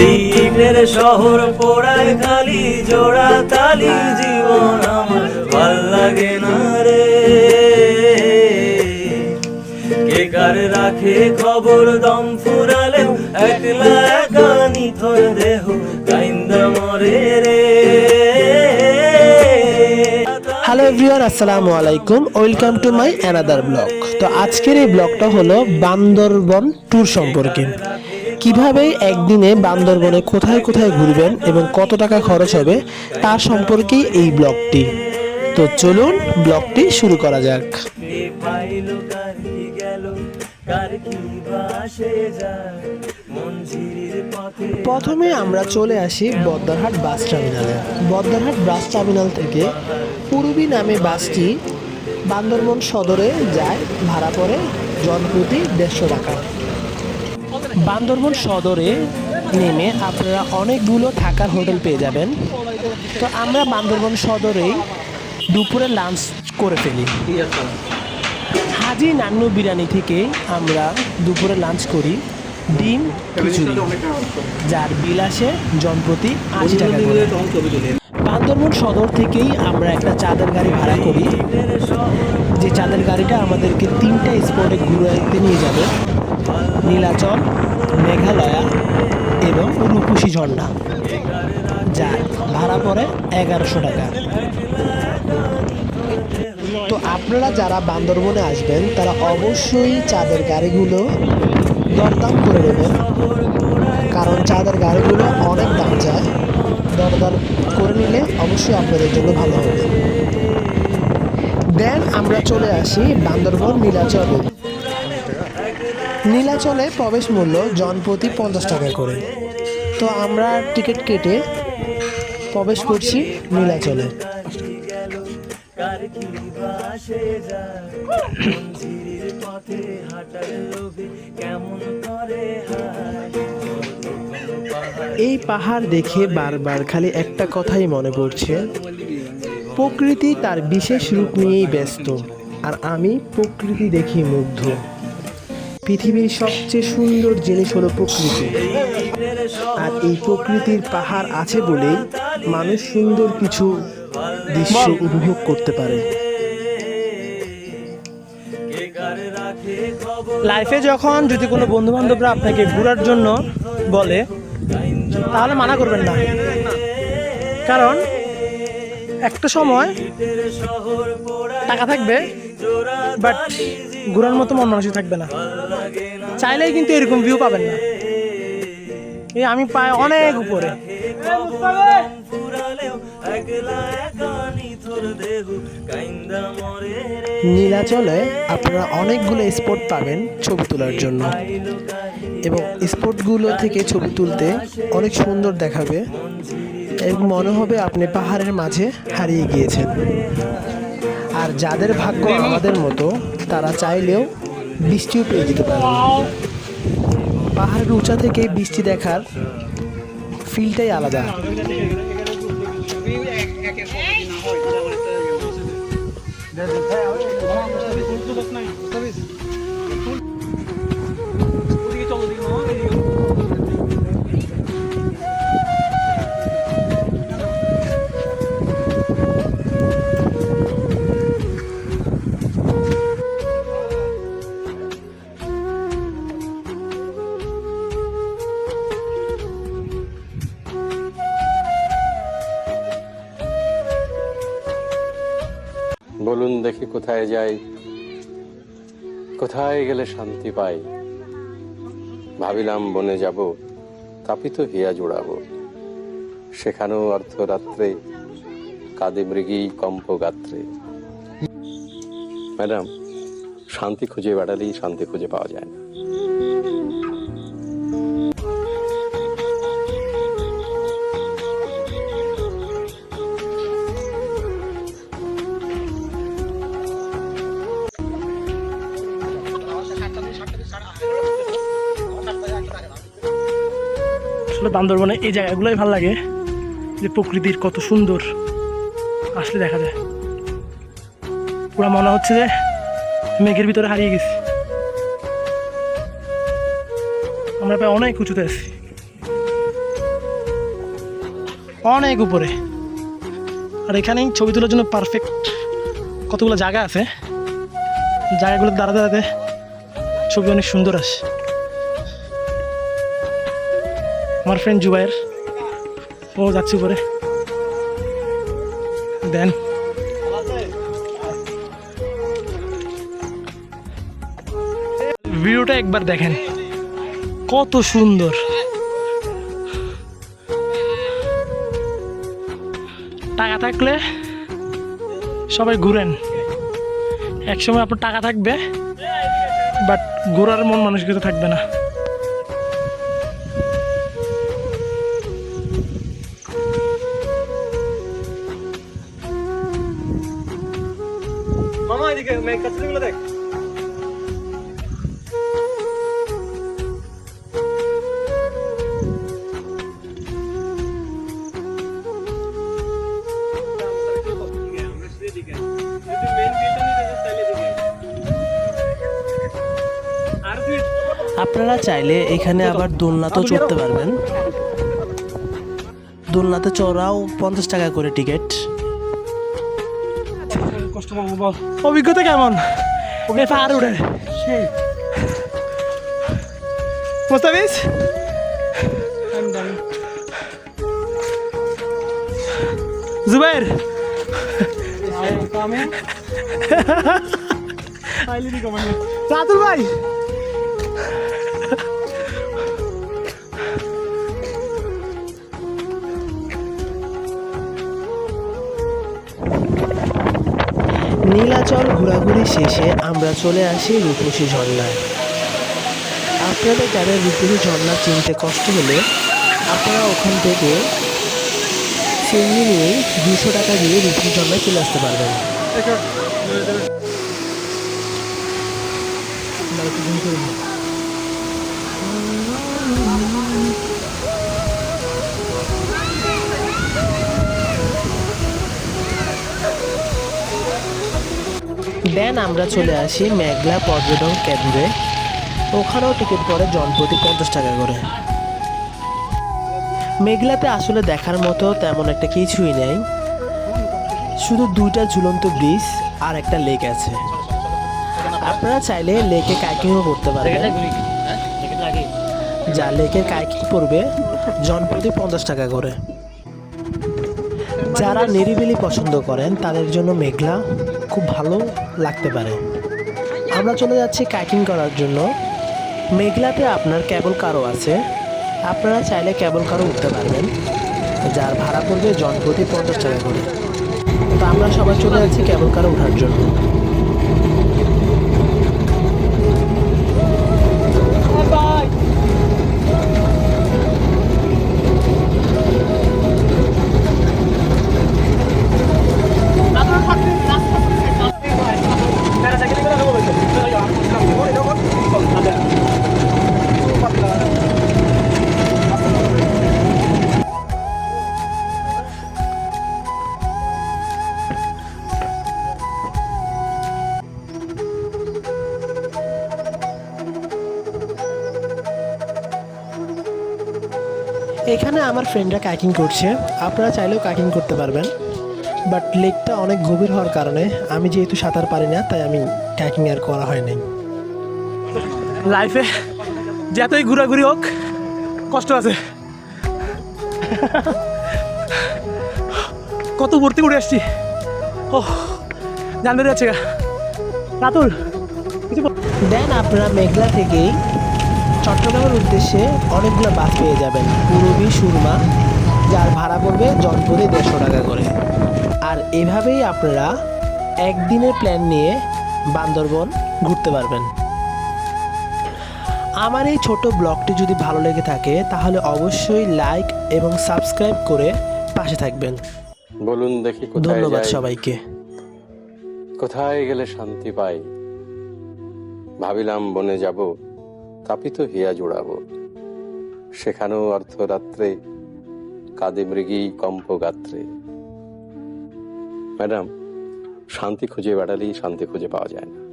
এই ইটের শহর পোড়ায় খালি, জোড়া তালি জীবন আমার ভালো লাগে না রে। কে কার রাখে খবর, দম ফুরালেও, একলা একা নিথর দেহ, কাইন্দা মরে রে। এভরিওয়ান আসসালামু আলাইকুম। Welcome to my another blog তো আজকের এই ব্লগটা হলো বান্দরবন ট্যুর সম্পর্কে। কীভাবে একদিনে বান্দরবনে কোথায় কোথায় ঘুরবেন এবং কত টাকা খরচ হবে, তার সম্পর্কেই এই ব্লগটি তো চলুন ব্লগটি শুরু করা যাক। গেল প্রথমে আমরা চলে আসি বদ্দারহাট বাস টার্মিনালে। বদ্দারহাট বাস টার্মিনাল থেকে পূর্বী নামে বাসটি বান্দরবন সদরে যায় ভাড়া পড়ে জনপ্রতি দেড়শো টাকা। বান্দরবন সদরে নেমে আপনারা অনেকগুলো থাকার হোটেল পেয়ে যাবেন। তো আমরা বান্দরবন সদরেই দুপুরে লাঞ্চ করে ফেলি। হাজি নান্নু বিরিয়ানি থেকে আমরা দুপুরে লাঞ্চ করি। ডিম, খিচুড়ি, যার বিল আসে জনপ্রতি আশি টাকা করে। বান্দরবন সদর থেকেই আমরা একটা চাঁদের গাড়ি ভাড়া করি। যে চাঁদের গাড়িটা আমাদেরকে তিনটা স্পটে ঘুরাইতে নিয়ে যাবে। নীলাচল, মেঘালয়া এবং রূপসী ঝর্ণা। যার ভাড়া পড়ে এগারোশো টাকা। তো আপনারা যারা বান্দরবনে আসবেন, তারা অবশ্যই চাঁদের গাড়িগুলো দরদাম করে নেবেন। কারণ চাঁদের গাড়িগুলো অনেক দাম যায় দরদাম করে নিলে অবশ্যই আপনাদের জন্য ভালো হবে। দেন আমরা চলে আসি বান্দরবন নীলাচলে। নীলাচলে প্রবেশ মূল্য জনপ্রতি পঞ্চাশ টাকা করে। তো আমরা টিকিট কেটে প্রবেশ করছি নীলাচলে। এই পাহাড় দেখে বারবার খালি একটা কথাই মনে পড়ছে। প্রকৃতি তার বিশেষ রূপ নিয়েই ব্যস্ত, আর আমি প্রকৃতি দেখি মুগ্ধ। পৃথিবীর সবচেয়ে সুন্দর জিনিস হলো প্রকৃতি। আর এই প্রকৃতির পাহাড় আছে বলেই মানুষ সুন্দর কিছু দৃশ্য উপভোগ করতে পারে। লাইফে যখন যদি কোনো বন্ধু বান্ধবরা আপনাকে ঘোরার জন্য বলে, তাহলে মানা করবেন না। কারণ একটা সময় টাকা থাকবে বাট ঘোরার মতো মন মানুষই থাকবে না। চাইলেই কিন্তু এরকম ভিউ পাবেন না। এই আমি পাই অনেক উপরে। নীলাচলে আপনারা অনেকগুলো স্পট পাবেন ছবি তোলার জন্য। এবং স্পটগুলো থেকে ছবি তুলতে অনেক সুন্দর দেখাবে। এবং মনে হবে আপনি পাহাড়ের মাঝে হারিয়ে গিয়েছেন। আর যাদের ভাগ্য আমাদের মতো, তারা চাইলেও বৃষ্টিও পেয়ে যেতে পারে পাহাড়ের উঁচা থেকে বৃষ্টি দেখার ফিলটাই আলাদা। नाही বলুন দেখি কোথায় যাই। কোথায় গেলে শান্তি পাই? ভাবিলাম বনে যাব, তাপিত হিয়া জোড়াবো। সেখানেও অর্ধরাত্রে কাদে মৃগী কম্প গাত্রে ম্যাডাম, শান্তি খুঁজে বেড়ালেই শান্তি খুঁজে পাওয়া যায় না। আসলে বান্দরবনে এই জায়গাগুলোই ভালো লাগে। যে প্রকৃতির কত সুন্দর। আসলে দেখা যায়। পুরো মনে হচ্ছে যে মেঘের ভিতরে হারিয়ে গেছি। আমরা প্রায় অনেক উঁচুতে আছি। অনেক উপরে। আর এখানেই ছবি তোলার জন্য পারফেক্ট কতগুলো জায়গা আছে। জায়গাগুলো দাঁড়াতে দাঁড়াতে ছবি অনেক সুন্দর আসে। আমার ফ্রেন্ড জুবাইয়ের ও যাচ্ছে উপরে। দেন। ভিডিওটা একবার দেখেন। কত সুন্দর। টাকা থাকলে সবাই ঘুরেন। একসময় আপনার টাকা থাকবে বাট ঘোরার মন মানসিকতা থাকবে না। দেখ। আপনারা চাইলে এখানে আবার দোলনাতেও চড়তে পারবেন। দোলনাতে চড়াও পঞ্চাশ টাকা করে টিকিট। কষ্ট পাবো বল অভিজ্ঞতা কেমন? পাহাড়ে উঠে। মোস্তাফিজ? জুবাইর? রাতুল ভাই! নীলাচল ঘোরাঘুরি শেষে আমরা চলে আসি রূপসী ঝর্ণায়। আপনাদের যাদের রূপসী ঝর্ণা চিনতে কষ্ট হলে আপনারা ওখান থেকে সিন্নি নিয়ে দুশো টাকা দিয়ে রূপসী ঝর্ণায় চলে আসতে পারবেন। দেন আমরা চলে আসি মেঘলা পর্যটন কেন্দ্রে। ওখানেও টিকিট পড়ে জনপ্রতি পঞ্চাশ টাকা করে। মেঘলাতে আসলে দেখার মতো তেমন একটা কিছুই নেই। শুধু দুইটা ঝুলন্ত ব্রিজ আর একটা লেক আছে। আপনারা চাইলে লেকে কাইকিংও করতে পারবেন যা লেকে কাইকিং পড়বে জনপ্রতি পঞ্চাশ টাকা করে। যারা নিরিবিলি পছন্দ করেন, তাদের জন্য মেঘলা খুব ভালো লাগতে পারে। আমরা চলে যাচ্ছি কাইকিং করার জন্য। মেঘলাতে আপনার কেবল কারও আছে। আপনারা চাইলে কেবল কারও উঠতে পারবেন। যার ভাড়া পড়বে জন প্রতি পঞ্চাশ টাকা করে। তো আমরা সবাই চলে যাচ্ছি কেবল কারও ওঠার জন্য। এখানে আমার ফ্রেন্ডরা কাইকিং করছে। আপনারা চাইলেও কাইকিং করতে পারবেন। বাট লেকটা অনেক গভীর হওয়ার কারণে আমি যেহেতু সাঁতার পারি না তাই আমি কাইকিং আর করা হয়নি। লাইফে যতই ঘোরাঘুরি হোক কষ্ট আছে। কত ভর্তি করে আসছি। ও জানতে যাচ্ছে গা। রাতুল দেন আপনারা মেঘলা থেকেই চট্টগ্রামের উদ্দেশ্যে অনেকগুলো বাস পেয়ে যাবেন। পূরবী সুরমা যার ভাড়া পড়বে জনপদে দেড়শো টাকা করে। আর এভাবেই আপনারা একদিনের প্ল্যান নিয়ে বান্দরবন ঘুরতে পারবেন। আমার এই ছোট ব্লগটি যদি ভালো লেগে থাকে তাহলে অবশ্যই লাইক এবং সাবস্ক্রাইব করে পাশে থাকবেন। বলুন দেখি ধন্যবাদ সবাইকে। কোথায় গেলে শান্তি পাই? ভাবিলাম বনে যাব। তাপিত হিয়া জোড়াবো। সেখানেও অর্ধরাত্রে কাদে মৃগী কম্প গাত্রে ম্যাডাম, শান্তি খুঁজে বেড়ালেই শান্তি খুঁজে পাওয়া যায় না।